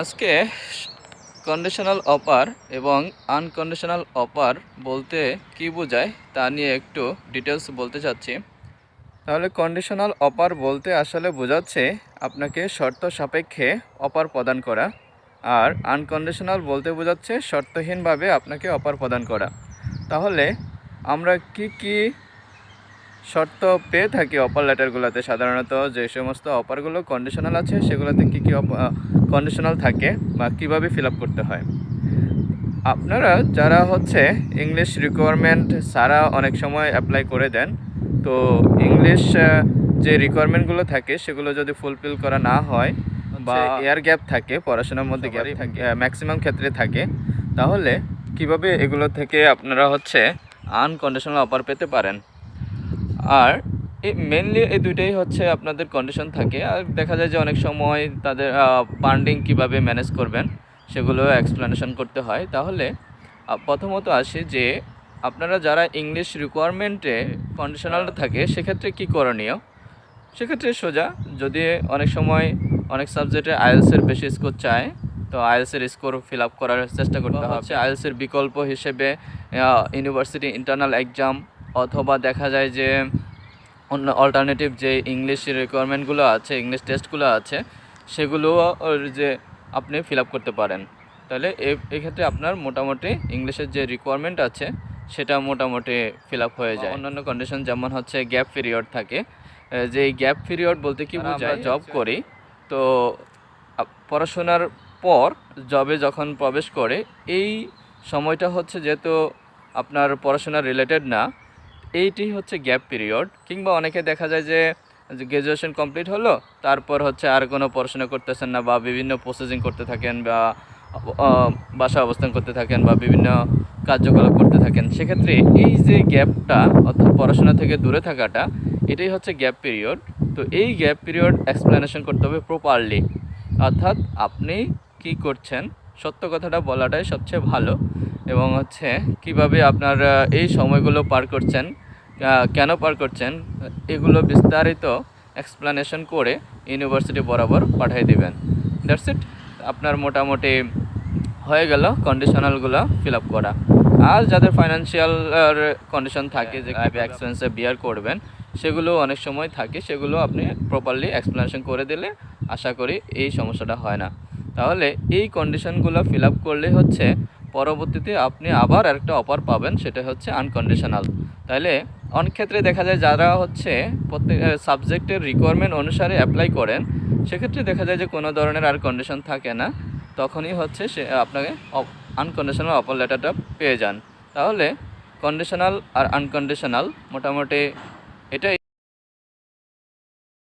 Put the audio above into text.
আজকে কন্ডিশনাল অপার এবং আনকন্ডিশনাল অপার বলতে কি বোঝায় তা নিয়ে একটু ডিটেলস বলতে চাচ্ছি। তাহলে কন্ডিশনাল অপার বলতে আসলে বোঝাচ্ছে আপনাকে শর্ত সাপেক্ষে অপার প্রদান করা আর আনকন্ডিশনাল বলতে বোঝাচ্ছে শর্তহীনভাবে আপনাকে অপার প্রদান করা। তাহলে আমরা কি কি শর্ত পেয়ে থাকি অপার লেটারগুলোতে সাধারণত যে সমস্ত অপারগুলো কন্ডিশনাল আছে সেগুলোতে কী কী কন্ডিশনাল থাকে বা কীভাবে ফিল আপ করতে হয়। আপনারা যারা হচ্ছে ইংলিশ রিকোয়ারমেন্ট সারা অনেক সময় অ্যাপ্লাই করে দেন তো ইংলিশ যে রিকোয়ারমেন্টগুলো থাকে সেগুলো যদি ফুলফিল করা না হয় বা এয়ার গ্যাপ থাকে পড়াশোনার মধ্যে গ্যাপ থাকে ম্যাক্সিমাম ক্ষেত্রে থাকে তাহলে কীভাবে এগুলো থেকে আপনারা হচ্ছে আনকন্ডিশনাল অফার পেতে পারেন? আর এই মেনলি এই দুইটাই হচ্ছে আপনাদের কন্ডিশন থাকে। আর দেখা যায় যে অনেক সময় তাদের বান্ডিং কীভাবে ম্যানেজ করবেন সেগুলো এক্সপ্লেনেশন করতে হয়। তাহলে প্রথমত আসি যে আপনারা যারা ইংলিশ রিকোয়ারমেন্টে কন্ডিশনাল থাকে সেক্ষেত্রে কি করণীয়? সেক্ষেত্রে সোজা যদি অনেক সময় অনেক সাবজেক্টে আইএলসের বেশি স্কোর চায় তো আইএলসের স্কোর ফিল আপ করার চেষ্টা করতে হচ্ছে আইএলসের বিকল্প হিসেবে ইউনিভার্সিটি ইন্টারনাল এক্সাম অথবা দেখা যায় যে অন্য অল্টারনেটিভ যে ইংলিশ রিকোয়ারমেন্টগুলো আছে ইংলিশ টেস্টগুলো আছে সেগুলো যে আপনি ফিল আপ করতে পারেন। তাহলে এ- এক্ষেত্রে আপনার মোটামুটি ইংলিশের যে রিকোয়ারমেন্ট আছে সেটা মোটামুটি ফিল আপ হয়ে যায়। অন্যান্য কন্ডিশন যেমন হচ্ছে গ্যাপ পিরিয়ড থাকে যে গ্যাপ পিরিয়ড বলতে কি বোঝায়? জব করি তো পড়াশোনার পর জবে যখন প্রবেশ করে এই সময়টা হচ্ছে যেহেতু আপনার পড়াশোনা রিলেটেড না এইটি হচ্ছে গ্যাপ পিরিয়ড কিংবা অনেকে দেখা যায় যে গ্র্যাজুয়েশন কমপ্লিট হলো, তারপর হচ্ছে আর কোনো পড়াশোনা করতেছেন না বা বিভিন্ন প্রসেসিং করতে থাকেন বা বাসা অবস্থান করতে থাকেন বা বিভিন্ন কার্যকলাপ করতে থাকেন, সেক্ষেত্রে এই যে গ্যাপটা অর্থাৎ পড়াশোনা থেকে দূরে থাকাটা, এটাই হচ্ছে গ্যাপ পিরিয়ড তো এই গ্যাপ পিরিয়ড এক্সপ্লেনেশন করতে হবে প্রপারলি অর্থাৎ আপনি কি করছেন, সত্য কথাটা বলাটাই সবচেয়ে ভালো, এবং হচ্ছে কীভাবে আপনার এই সময়গুলো পার করছেন কেন পার করছেন? এগুলো বিস্তারিত এক্সপ্লেনেশন করে ইউনিভার্সিটি বরাবর পাঠিয়ে দেবেন। দ্যাটস ইট আপনার মোটামুটি হয়ে গেল কন্ডিশনালগুলো ফিল আপ করা। আর যাদের ফাইন্যান্সিয়াল কন্ডিশন থাকে, যে এক্সপেন্সে বিয়ার করবেন, সেগুলো অনেক সময় থাকে, সেগুলো আপনি প্রপারলি এক্সপ্লেনেশন করে দিলে আশা করি এই সমস্যাটা হয় না। তাহলে এই কন্ডিশনগুলো ফিল আপ করলে হচ্ছে, পরবর্তীতে আপনি আবার একটা অফার পাবেন, সেটা হচ্ছে আনকন্ডিশনাল তাহলে অনেক ক্ষেত্রে দেখা যায় যারা হচ্ছে প্রত্যেক সাবজেক্টের রিকোয়ারমেন্ট অনুসারে অ্যাপ্লাই করেন, সেক্ষেত্রে দেখা যায় যে কোনো ধরনের আর কন্ডিশন থাকে না। তখনই হচ্ছে সে, আপনাকে আনকন্ডিশনাল অপার লেটারটা পেয়ে যান। তাহলে কন্ডিশনাল আর আনকন্ডিশনাল মোটামুটি এটাই